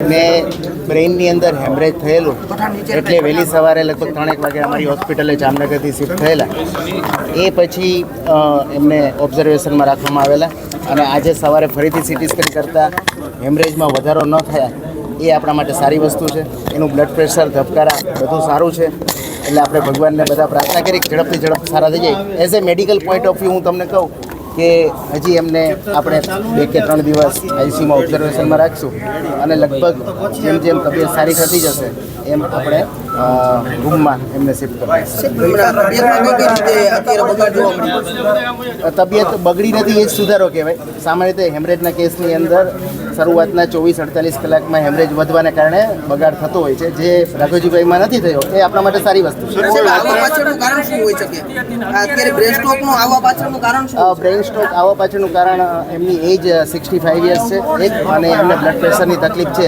મેં બ્રેઇનની અંદર હેમરેજ થયેલું. એટલે વહેલી સવારે લગભગ ત્રણેક વાગે અમારી હોસ્પિટલે જામનગરથી શિફ્ટ થયેલા. એ પછી એમને ઓબ્ઝર્વેશનમાં રાખવામાં આવેલા. અને આજે સવારે ફરીથી સિટી સ્કેન કરતાં હેમરેજમાં વધારો ન થયા, એ આપણા માટે સારી વસ્તુ છે. એનું બ્લડ પ્રેશર ધબકારા બધું સારું છે. એટલે આપણે ભગવાનને બધા પ્રાર્થના કરી, ઝડપથી ઝડપ સારા થઈ જાય. As a medical point of view હું તમને કહું કે હજી એમને આપણે બે કે ત્રણ દિવસ આઈસીયુમાં ઓબ્ઝર્વેશનમાં રાખશું. અને લગભગ જેમ જેમ તબિયત સારી થતી જશે, એમ આપણે રૂમમાં એમને શિફ્ટ કરવા તબિયત બગડી નથી એ જ સુધારો કહેવાય. સામાન્ય રીતે હેમરેજના કેસની અંદર શરૂઆતના ચોવીસ અડતાલીસ કલાકમાં હેમરેજ વધવાને કારણે બગાડ થતો હોય છે. જે રાઘવજીભાઈમાં નથી થયો એ આપણા માટે સારી વસ્તુ છે. સાહેબ, આવા પાછળનું કારણ શું હોઈ અત્યારે બ્રેન સ્ટ્રોક આવવા પાછળનું કારણ એમની એજ સિક્સટી ફાઇવ યર્સ છે. એક અને એમને બ્લડ પ્રેશરની તકલીફ છે.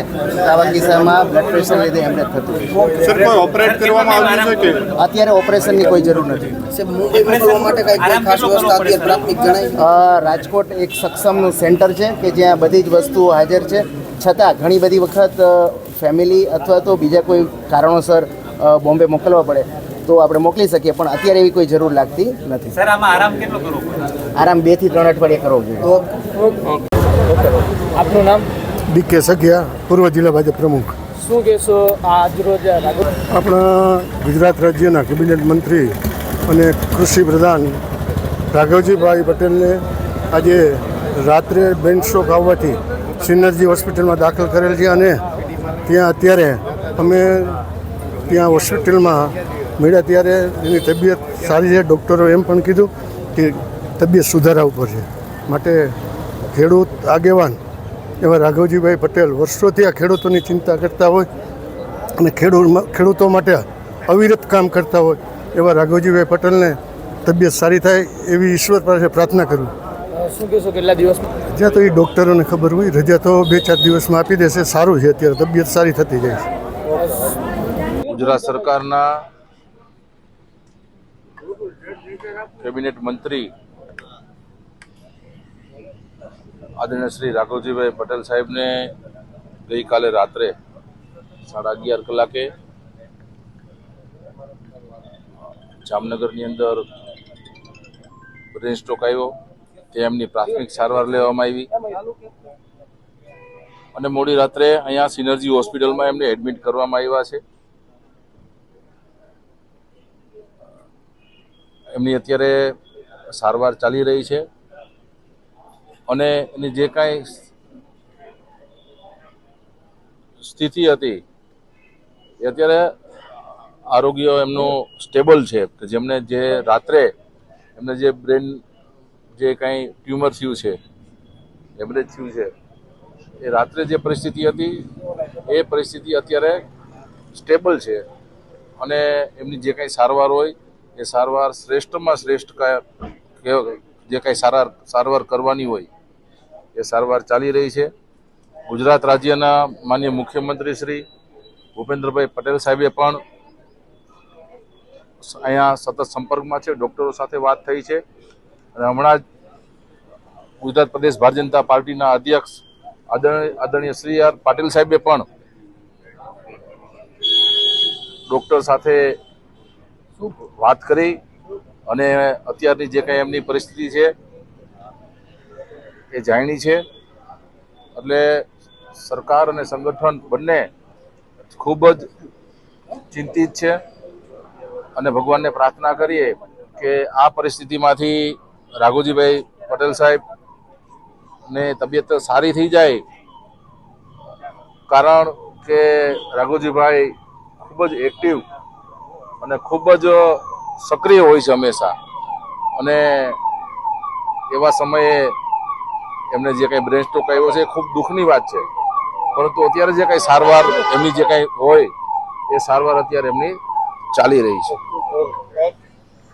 આવા કિસ્સામાં બ્લડ પ્રેશર લીધે એમને થતું ઓપરેટ કરવામાં આવ્યું છે કે? અત્યારે ઓપરેશનની કોઈ જરૂર નથી. સાહેબ, મુંબઈ મોકલવા માટે કઈ કોઈ ખાસ વ્યવસ્થા અત્યારે પ્રાથમિક જણાય? રાજકોટ એક સક્ષમનું સેન્ટર છે કે જ્યાં બધી જ વસ્તુઓ હાજર છે. છતાં ઘણી બધી વખત ફેમિલી અથવા તો બીજા કોઈ કારણોસર બોમ્બે મોકલવા પડે. તો આપણે મોકલી શકીએ પણ અત્યારે એવી કોઈ જરૂર લાગતી નથી. સર આમાં આરામ કેટલો કરવો આરામ બેથી ત્રણ અઠવાડિયે કરવો જોઈએ. આપનું નામ? ડીકે સગિયા પૂર્વ જિલ્લા ભાજપ પ્રમુખ. શું કહેશો આજ રોજ આપણા ગુજરાત રાજ્યના કેબિનેટ મંત્રી અને કૃષિ પ્રધાન રાઘવજીભાઈ પટેલને આજે રાત્રે બેન સ્ટ્રોક આવવાથી સિનર્જી હોસ્પિટલમાં દાખલ કરેલ છે અને ત્યાં અત્યારે અમે ત્યાં હોસ્પિટલમાં મળ્યા ત્યારે એની તબિયત સારી છે. ડૉક્ટરો એમ પણ કીધું કે તબિયત સુધારા ઉપર છે. માટે ખેડૂત આગેવાન એવા રાઘવજીભાઈ પટેલ વર્ષોથી આ ખેડૂતોની ચિંતા કરતા હોય અને ખેડૂત ખેડૂતો માટે અવિરત કામ કરતા હોય એવા રાઘવજીભાઈ પટેલને તબિયત સારી થાય એવી ઈશ્વર પાસે પ્રાર્થના કરું. શું કહેશો કેટલા દિવસમાં? જ્યાં તો એ ડૉક્ટરોને ખબર હોય રજા તો બે ચાર દિવસમાં આપી દેશે સારું છે અત્યારે તબિયત સારી થતી જાય છે. ગુજરાત સરકારના કેબિનેટ મંત્રી આદરણીય શ્રી રાઘવજીભાઈ પટેલ સાહેબને ગઈકાલે રાત્રે સાડા અગિયાર કલાકે જામનગરની અંદર બ્રેન સ્ટ્રોક આવ્યો. તે એમની પ્રાથમિક સારવાર લેવામાં આવી. અને મોડી રાત્રે અહીંયા સિનર્જી હોસ્પિટલમાં એમને એડમિટ કરવામાં આવ્યા છે. એમની અત્યારે સારવાર ચાલી રહી છે. અને એની જે કાંઈ સ્થિતિ હતી, એ અત્યારે આરોગ્ય એમનું સ્ટેબલ છે. કે જેમને જે રાત્રે એમને જે બ્રેન જે કાંઈ ટ્યુમર થયું છે હેમરેજ થયું છે, એ રાત્રે જે પરિસ્થિતિ હતી, એ પરિસ્થિતિ અત્યારે સ્ટેબલ છે. અને એમની જે કાંઈ સારવાર હોય, એ સારવાર શ્રેષ્ઠમાં શ્રેષ્ઠ જે કાંઈ સારા, સારવાર કરવાની હોય એ સારવાર ચાલી રહી છે. ગુજરાત રાજ્યના માન્ય મુખ્યમંત્રી શ્રી ભૂપેન્દ્રભાઈ પટેલ સાહેબે પણ અહીંયા સતત સંપર્કમાં છે, ડૉક્ટરો સાથે વાત થઈ છે. અને હમણાં જ ગુજરાત પ્રદેશ ભારતીય જનતા પાર્ટીના અધ્યક્ષ આદરણીય શ્રી આર પાટીલ સાહેબે પણ ડૉક્ટર સાથે વાત કરી અને અત્યારની જે કંઈ એમની પરિસ્થિતિ છે એ જાણી છે. એટલે સરકાર અને સંગઠન બંને ખૂબ જ ચિંતિત છે અને ભગવાનને પ્રાર્થના કરીએ કે આ પરિસ્થિતિમાંથી રાઘોજીભાઈ પટેલ સાહેબ ને તબિયત સારી થઈ જાય. કારણ કે રાઘોજીભાઈ ખૂબ જ એક્ટિવ અને ખૂબ જ સક્રિય હોય છે હંમેશા. અને એવા સમયે એમને જે કંઈ બ્રેન સ્ટ્રોક આવ્યો છે એ ખૂબ દુઃખની વાત છે. પરંતુ અત્યારે જે કંઈ સારવાર એમની જે કંઈ હોય, એ સારવાર અત્યારે એમની ચાલી રહી છે.